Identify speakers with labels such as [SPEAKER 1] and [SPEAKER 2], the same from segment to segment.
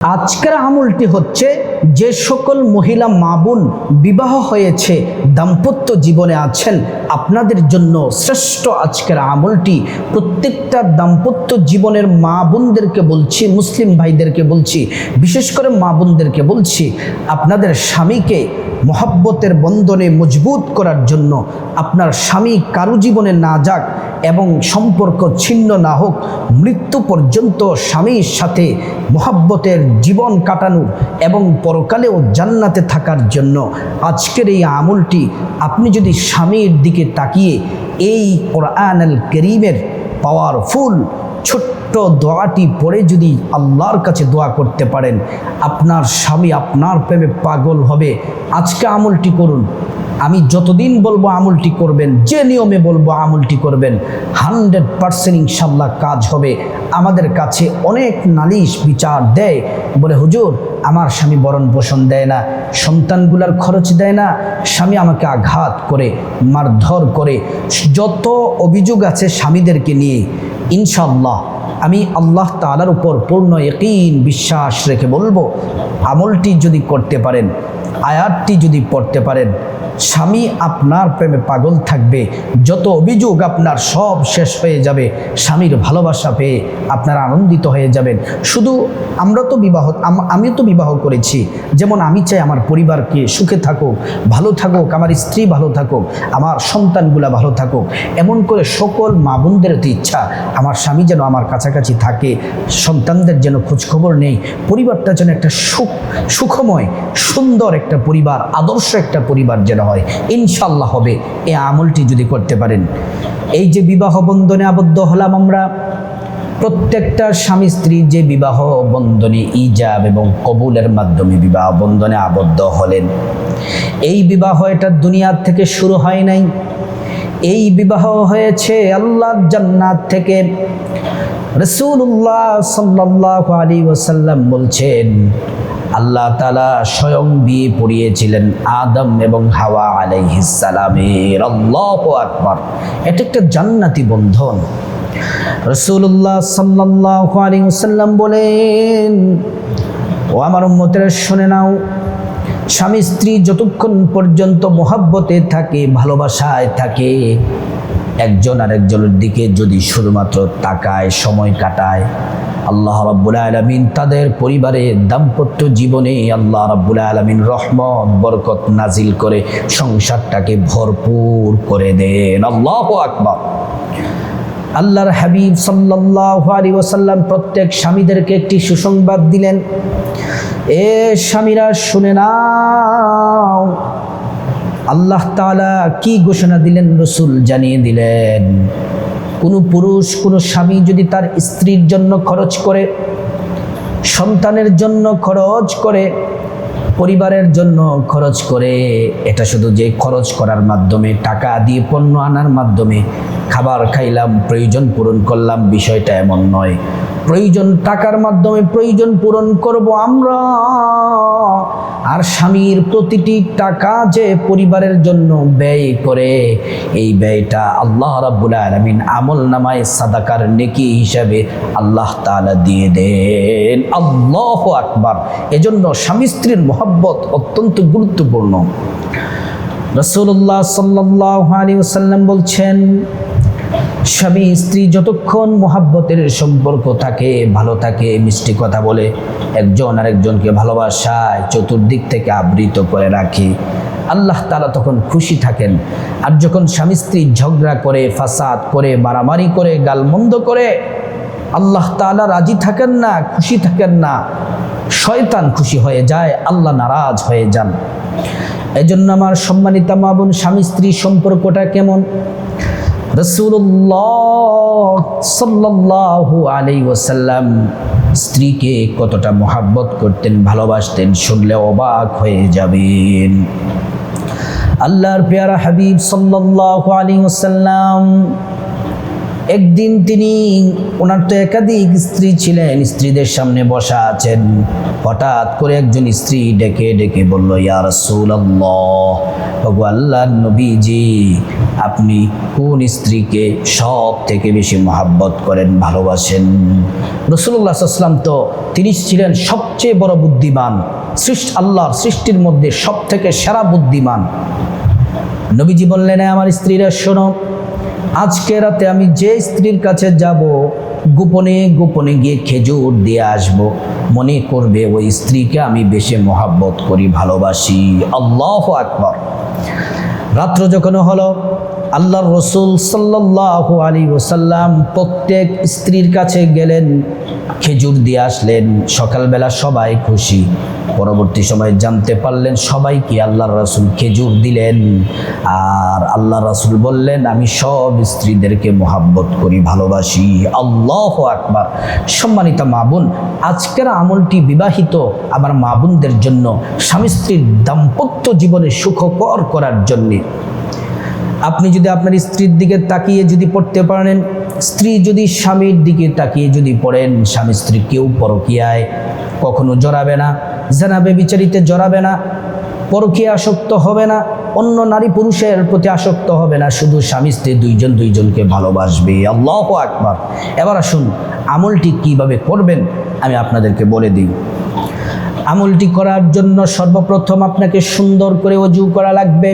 [SPEAKER 1] আজকের আমলটি হচ্ছে যে সকল মহিলা মা বোন বিবাহ হয়েছে, দাম্পত্য জীবনে আছেন, আপনাদের জন্য শ্রেষ্ঠ আজকের আমলটি। প্রত্যেকটা দাম্পত্য জীবনের মা বোনদেরকে বলছি, মুসলিম ভাইদেরকে বলছি, বিশেষ করে মা বোনদেরকে বলছি, আপনাদের স্বামীকে মহাব্বতের বন্ধনে মজবুত করার জন্য আপনার স্বামী কারু জীবনে না যাক এবং সম্পর্ক ছিন্ন না হোক, মৃত্যু পর্যন্ত স্বামীর সাথে মহাব্বতের জীবন কাটানো এবং পরকালেও জান্নাতে থাকার জন্য আজকের এই আমলটি আপনি যদি স্বামীর দিকে তাকিয়ে এই কোরআন আল করিমের পাওয়ারফুল ছোট্ট দোয়াটি পড়ে যদি আল্লাহর কাছে দোয়া করতে পারেন, আপনার স্বামী আপনার প্রেমে পাগল হবে। আজকে আমলটি করুন। আমি যতদিন বলব আমলটি করবেন, যে নিয়মে বলব আমলটি করবেন, হান্ড্রেড পারসেন্ট ইনশাল্লাহ কাজ হবে। আমাদের কাছে অনেক নালিশ, বিচার দেয়, বলে, হুজুর, আমার স্বামী বরণ পোষণ দেয় না, সন্তানগুলার খরচ দেয় না, স্বামী আমাকে আঘাত করে, মারধর করে। যত অভিযোগ আছে স্বামীদেরকে নিয়ে, ইনশাল্লাহ আমি আল্লাহ তালার উপর পূর্ণ একইন বিশ্বাস রেখে বলব, আমলটি যদি করতে পারেন, আয়াতটি যদি পড়তে পারেন স্বামী আপনার প্রেমে পাগল থাকবে। যত অভিযোগ আপনার সব শেষ হয়ে যাবে। স্বামীর ভালোবাসা পেয়ে আপনারা আনন্দিত হয়ে যাবেন। শুধু আমরা তো বিবাহ, আম- তো বিবাহ করেছি। যেমন আমি চাই আমার পরিবারকে সুখে থাকুক, ভালো থাকুক, আমার স্ত্রী ভালো থাকুক, আমার সন্তানগুলা ভালো থাকুক। এমন করে সকল মা বোনদের ইচ্ছা, আমার স্বামী যেন আমার কাছাকাছি থাকে, সন্তানদের যেন খোঁজখবর নেই। পরিবারটা যেন একটা সুখ, সুখময়, সুন্দর একটা পরিবার, আদর্শ একটা পরিবার যেন হয় ইনশাল্লাহ হবে। এই আমলটি যদি করতে পারেন। এই যে বিবাহ বন্ধনে আবদ্ধ হলাম আমরা, প্রত্যেকটা স্বামী স্ত্রী যে বিবাহ বন্ধনে ইজাব এবং কবুলের মাধ্যমে বিবাহ বন্ধনে আবদ্ধ হলেন, এই বিবাহ এটা দুনিয়ার থেকে শুরু হয় নাই। এই বিবাহ হয়েছে আল্লাহ জান্নাত থেকে। রসুল্লাহ সাল্লাহ আলী ওসাল্লাম বলছেন, আল্লাহ তালা স্বয়ং বিয়ে পড়িয়েছিলেন আদম এবং হাওয়া আলাইহিসালামের আল্লাহ আকবর। এটা একটা জান্নাতি বন্ধন। রসুল্লাহ সাল্লাহ আলী ওসাল্লাম বলেন, ও আমার উম্মতের, শুনে নাও, স্বামী স্ত্রী যতক্ষণ পর্যন্ত মোহাব্বতে থাকে, ভালোবাসায় থাকে একজন আরেকজনের দিকে যদি শুধুমাত্র তাকায়, সময় কাটায়, আল্লাহ রাব্বুল আলমিন তাদের পরিবারে দাম্পত্য জীবনে আল্লাহ রাব্বুল আলমিন রহমত, বরকত নাজিল করে সংসারটাকে ভরপুর করে দেন। আল্লাহ আকবার। আল্লাহর হাবিব সাল্লাল্লাহু আলাইহি ওয়াসাল্লাম প্রত্যেক স্বামীদেরকে একটি সুসংবাদ দিলেন। এ স্বামীরা শুনে নাও। আল্লাহ তাআলা কি ঘোষণা দিলেন? রসুল জানিয়ে দিলেন, কোনো পুরুষ, কোনো স্বামী যদি তার স্ত্রীর জন্য খরচ করে, সন্তানের জন্য খরচ করে, পরিবারের জন্য খরচ করে, এটা শুধু যে খরচ করার মাধ্যমে, টাকা দিয়ে পণ্য আনার মাধ্যমে, খাবার খাইলাম, প্রয়োজন পূরণ করলাম, বিষয়টা এমন নয়। প্রয়োজন টাকার মাধ্যমে প্রয়োজন পূরণ করব আমরা। আর স্বামীর প্রতিটি টাকা যে পরিবারের জন্য ব্যয় করে, এই ব্যয়টা আল্লাহ রাব্বুল আলামিন আমল নামায় সাদাকার নেকি হিসাবে আল্লাহ তাআলা দিয়ে দেন। আল্লাহ আকবার। এজন্য স্বামী স্ত্রীর মোহাব্বত অত্যন্ত গুরুত্বপূর্ণ। রসুল্লাহ সাল্লাহ আলী ওসাল্লাম বলছেন স্বামী, স্ত্রী যতক্ষণ মোহাব্বতের সম্পর্ক থাকে, ভালো থাকে, মিষ্টি কথা বলে, একজন আরেকজনকে ভালোবাসায় চতুর্দিক থেকে আবৃত করে রাখে। আল্লাহ তালা তখন খুশি থাকেন। আর যখন স্বামী, স্ত্রী ঝগড়া করে, ফাসাদ করে, মারামারি করে, গালমন্দ করে, আল্লাহ তালা রাজি থাকেন না, খুশি থাকেন না, শয়তান খুশি হয়ে যায়, আল্লাহ নারাজ হয়ে যান। এজন্য আমার সম্মানিতা মা বোন, স্বামী, স্ত্রী সম্পর্কটা কেমন? রসুল্লাহ স্ত্রীকে কতটা মোহাব্বত করতেন, ভালোবাসতেন শুনলে অবাক হয়ে যাবেন। আল্লাহর পেয়ারা হাবিব সাল্লাহ আলী ওয়াসাল্লাম একদিন তিনি ওনার তো একাধিক স্ত্রী ছিলেন, স্ত্রীদের সামনে বসা আছেন। হঠাৎ করে একজন স্ত্রী ডেকে ডেকে বলল, ইয়া ওগো আল্লাহর নবীজি, আপনি কোন স্ত্রীকে সব থেকে বেশি মহাব্বত করেন, ভালোবাসেন? রসুল্লাহ সাল্লাম তো তিনি ছিলেন সবচেয়ে বড় বুদ্ধিমান, সৃষ্ট আল্লাহর সৃষ্টির মধ্যে সব থেকে সেরা বুদ্ধিমান। নবীজি বললেন, "এ আমার স্ত্রীরা, শোনো আজকে রাতে আমি যে স্ত্রীর কাছে যাব, গোপনে গোপনে গিয়ে খেজুর দিয়ে আসব। মনে করবে ওই স্ত্রীকে আমি বেশি মহাব্বত করি, ভালোবাসি। আল্লাহ আকবর। রাত্র যখন হলো আল্লাহর রসুল সাল্লাহ আলী ওসাল্লাম প্রত্যেক স্ত্রীর কাছে গেলেন, খেজুর দিয়ে আসলেন। সকালবেলা সবাই খুশি। পরবর্তী সময় জানতে পারলেন সবাইকে আল্লাহর রসুল খেজুর দিলেন। আর আল্লাহ রসুল বললেন, আমি সব স্ত্রীদেরকে মোহাব্বত করি, ভালোবাসি। আল্লাহ আকবার। সম্মানিত মাবুন আজকের আমলটি বিবাহিত আমার মাবুনদের জন্য, স্বামী স্ত্রীর দাম্পত্য জীবনে সুখকর করার জন্যে। আপনি যদি আপনার স্ত্রীর দিকে তাকিয়ে যদি পড়তে পারেন, স্ত্রী যদি স্বামীর দিকে তাকিয়ে যদি পড়েন, স্বামী স্ত্রী কেউ পরকিয়ায় কখনো জড়াবে না জানাবে বিচারিতে জড়াবে না, পরকীয়া আসক্ত হবে না, অন্য নারী পুরুষের প্রতি আসক্ত হবে না, শুধু স্বামী স্ত্রী দুইজন দুইজনকে ভালোবাসবে। আল্লাহ আকবার। এবার আসুন, আমলটি কীভাবে করবেন আমি আপনাদেরকে বলে দিই। আমলটি করার জন্য সর্বপ্রথম আপনাকে সুন্দর করে অজু করা লাগবে।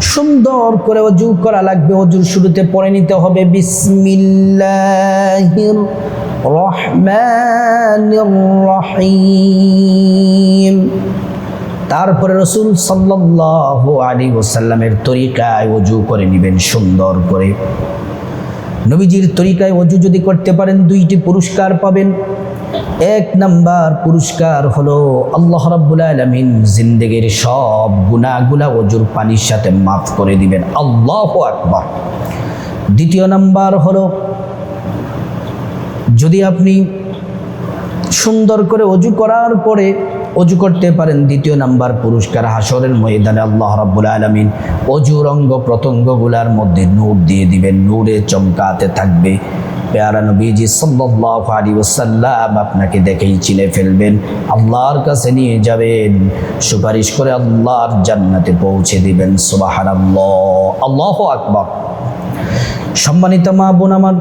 [SPEAKER 1] সুন্দর করে অজু করা লাগবে, অজুর শুরুতে পড়ে নিতে হবে। বিসমিল্লাহির রহমানির রহিম। তারপরে রসুল সাল্লাল্লাহু আলী ওসাল্লামের তরিকায় অজু করে নেবেন সুন্দর করে। নবীজির তরিকায় অজু যদি করতে পারেন, দুইটি পুরস্কার পাবেন। এক নাম্বার পুরস্কার হলো আল্লাহ রাব্বুল আলামিন জিন্দেগির সব গুনাহগুলা অজুর পানির সাথে মাফ করে দিবেন। আল্লাহ আকবার। দ্বিতীয় নাম্বার হলো, যদি আপনি সুন্দর করে অজু করার পরে অজু করতে পারেন, দ্বিতীয় নাম্বার পুরস্কার হাসরের ময়দানে আল্লাহ রাব্বুল আলামিন অজুর অঙ্গ প্রত্যঙ্গগুলার মধ্যে নূর দিয়ে দিবেন। নূরে চমকাতে থাকবে। পেয়ারা নবীজি সাল্লাল্লাহু আলাইহি ওয়াসাল্লাম আপনাকে দেখেই চিনে ফেলবেন। আল্লাহর কাছে নিয়ে যাবেন। সুপারিশ করে আল্লাহর জান্নাতে পৌঁছে দিবেন। সুবহানাল্লাহ। আল্লাহ আকবার। সম্মানিত মা বোন আমার,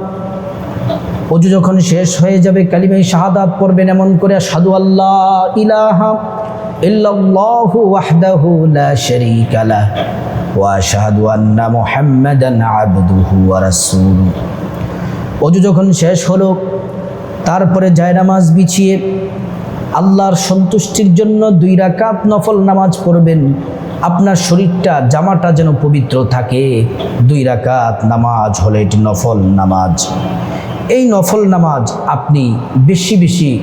[SPEAKER 1] অজু যখন শেষ হয়ে যাবে কালিমাই শাহাদাত করবেন এমন করে সাধু আল্লাহ ইলাহা ইল্লাল্লাহু ওয়াহদাহু লা শারীকা লাহ ওয়া আশহাদু আন্না মুহাম্মাদান আবদুহু ওয়া রাসূলুহু। অজু যখন শেষ হলো, তারপরে জায়নামাজ বিছিয়ে আল্লাহর সন্তুষ্টির জন্য দুই রাকাত নফল নামাজ পড়বেন। আপনার শরীরটা, জামাটা যেন পবিত্র থাকে। দুই রাকাত নামাজ হলো এটি নফল নামাজ। এই নফল নামাজ আপনি বেশি বেশি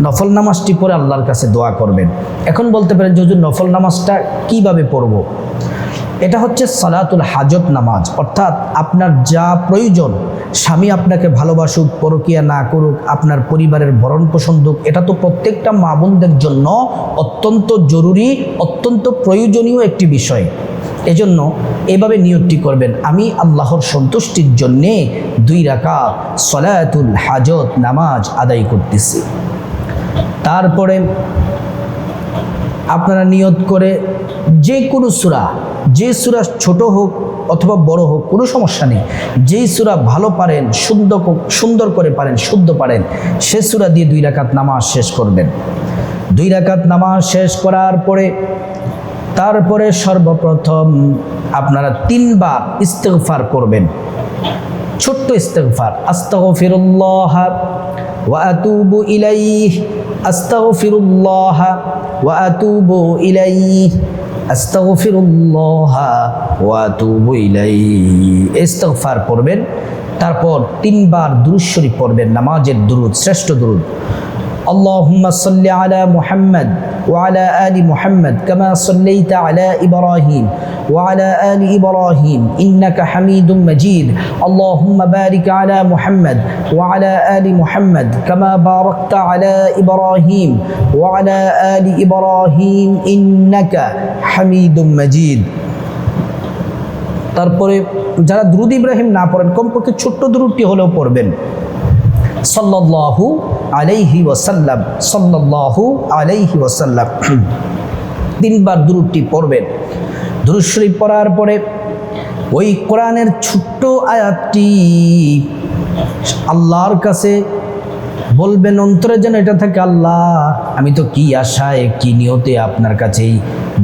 [SPEAKER 1] নফল নামাজটি পরে আল্লাহর কাছে দোয়া করবেন। এখন বলতে পারেন যে নফল নামাজটা কীভাবে পড়ব? এটা হচ্ছে সালাতুল হাজত নামাজ। অর্থাৎ আপনার যা প্রয়োজন, স্বামী আপনাকে ভালোবাসুক, পরকিয়া না করুক, আপনার পরিবারের ভরণ পোষণ হোক এটা তো প্রত্যেকটা মা বোনদের জন্য অত্যন্ত জরুরি, অত্যন্ত প্রয়োজনীয় একটি বিষয়। এজন্য এভাবে নিয়তটি করবেন। আমি আল্লাহর সন্তুষ্টির জন্যে দুই রাকাত সলায়াতুল হাজত নামাজ আদায় করতেছি। তারপরে আপনারা নিয়ত করে যে কোনো সুরা যে সুরা ছোট হোক অথবা বড় হোক, কোনো সমস্যা নেই। যেই সুরা ভালো পারেন সুন্দর সুন্দর করে পারেন, শুদ্ধ পারেন, সে সুরা দিয়ে দুই রাকাত নামাজ শেষ করবেন। দুই রাকাত নামাজ শেষ করার পরে, তারপরে সর্বপ্রথম আপনারা তিনবার ইস্তেগফার করবেন। ছোট্ট ইস্তেগফার, আস্তাগফিরুল্লাহ ওয়া আতুবু ইলাইহি, আস্তাগফিরুল্লাহ ওয়া আতুবু ইলাইহি। ইস্তেগফার পড়বেন তারপর তিনবার দুরুশ্বরী পড়বেন নামাজের দুরুদ শ্রেষ্ঠ দুরূদ। اللهم صل على محمد وعلى آل محمد كما صليت على إبراهيم وعلى آل إبراهيم إنك حميد مجيد اللهم بارك على محمد وعلى آل محمد كما باركت على إبراهيم وعلى آل إبراهيم إنك حميد مجيد তারপরে যারা দ্রুদ ইব্রাহিম না পড়েন কমপক্ষে ছোট্ট দ্রুদটি হলেও পড়বেন সাল্লাল্লাহু আলাইহি ওয়াসাল্লাম, সাল্লাল্লাহু আলাইহি ওয়াসাল্লাম। তিনবার দুরুদটি পড়বেন। দুরুদ শরীফ পড়ার পরে ওই কোরআনের ছোট্ট আয়াতটি আল্লাহর কাছে বলবেন, অন্তরে যেন এটা থাকে, আল্লাহ, আমি তো কি আশায়, কি নিয়তে আপনার কাছেই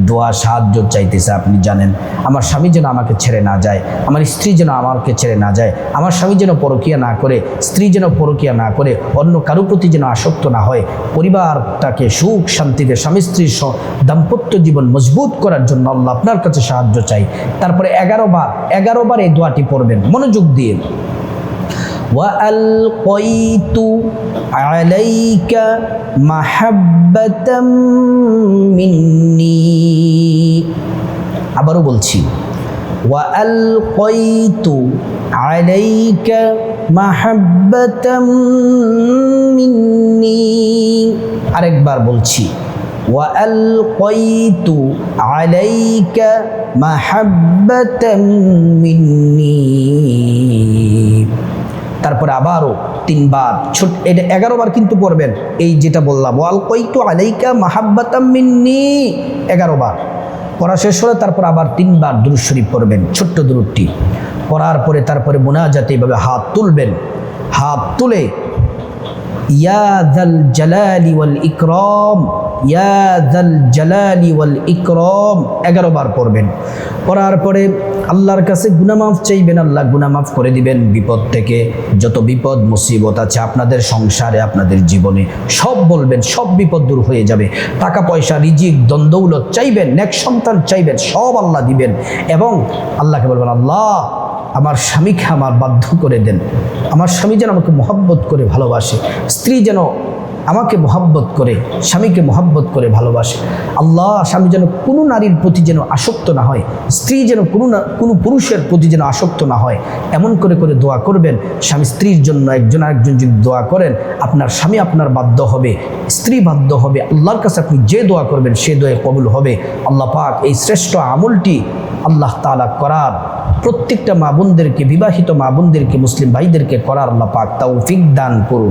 [SPEAKER 1] দোয়া, সাহায্য চাইতেছে, আপনি জানেন। আমার স্বামী যেন আমাকে ছেড়ে না যায়, আমার স্ত্রী যেন আমাকে ছেড়ে না যায়, আমার স্বামী যেন পরকিয়া না করে, স্ত্রী যেন পরকিয়া না করে, অন্য কারও প্রতি যেন আসক্ত না হয়, পরিবারটাকে সুখ শান্তিতে, স্বামী স্ত্রীর দাম্পত্য জীবন মজবুত করার জন্য আল্লাহ আপনার কাছে সাহায্য চাই। তারপরে এগারো বার এগারো বার এই দোয়াটি পড়বেন, মনোযোগ দিয়ে। وألقيت عليك محبة مني আবারও বলছি وألقيت عليك محبة مني আরেকবার বলছি وألقيت عليك محبة مني তারপরে আবারও তিনবার ছোট এটা এগারো বার কিন্তু পড়বেন। এই যেটা বললাম, ওয়াল কইতু আলাইকা মাহাব্বাতাম মিন্নি। এগারো বার পড়া শেষ হলে তারপর আবার তিনবার দুরুদ শরীফ পড়বেন, ছোট্ট দুরুদটি। পড়ার পরে তারপরে মোনাজাতে এভাবে হাত তুলবেন। হাত তুলে ইয়া দাল জালালি ওয়াল ইকরম, ইয়া দাল জালালি ওয়াল ইকরম। এগারো বার পড়বেন। পড়ার পরে আল্লাহর কাছে গুনামাফ চাইবেন, আল্লাহ গুনামাফ করে দিবেন। বিপদ থেকে যত বিপদ, মুসিবত আছে আপনাদের সংসারে, আপনাদের জীবনে, সব বলবেন, সব বিপদ দূর হয়ে যাবে। টাকা পয়সা, রিজিক দ্বন্দ্বৌলত চাইবেন, নেক সন্তান চাইবেন, সব আল্লাহ দিবেন। এবং আল্লাহকে বলবেন, আল্লাহ আমার স্বামীকে আমার বাধ্য করে দেন। আমার স্বামী যেন আমাকে মহাব্বত করে ভালোবাসে। স্ত্রী যেন আমাকে মহাব্বত করে, স্বামীকে মহাব্বত করে ভালোবাসে। আল্লাহ স্বামী যেন কোনো নারীর প্রতি যেন আসক্ত না হয়, স্ত্রী যেন কোনো না, কোনো পুরুষের প্রতি যেন আসক্ত না হয়, এমন করে করে দোয়া করবেন। স্বামী স্ত্রীর জন্য একজন আরেকজন যদি দোয়া করেন, আপনার স্বামী আপনার বাধ্য হবে, স্ত্রী বাধ্য হবে। আল্লাহর কাছে আপনি যে দোয়া করবেন, সে দোয়া কবুল হবে। আল্লাহ পাক এই শ্রেষ্ঠ আমলটি আল্লাহ তালা করার প্রত্যেকটা মা বোনদেরকে, বিবাহিত মা বোনদেরকে, মুসলিম ভাইদেরকে করার আল্লাহ পাক তৌফিক দান করুন।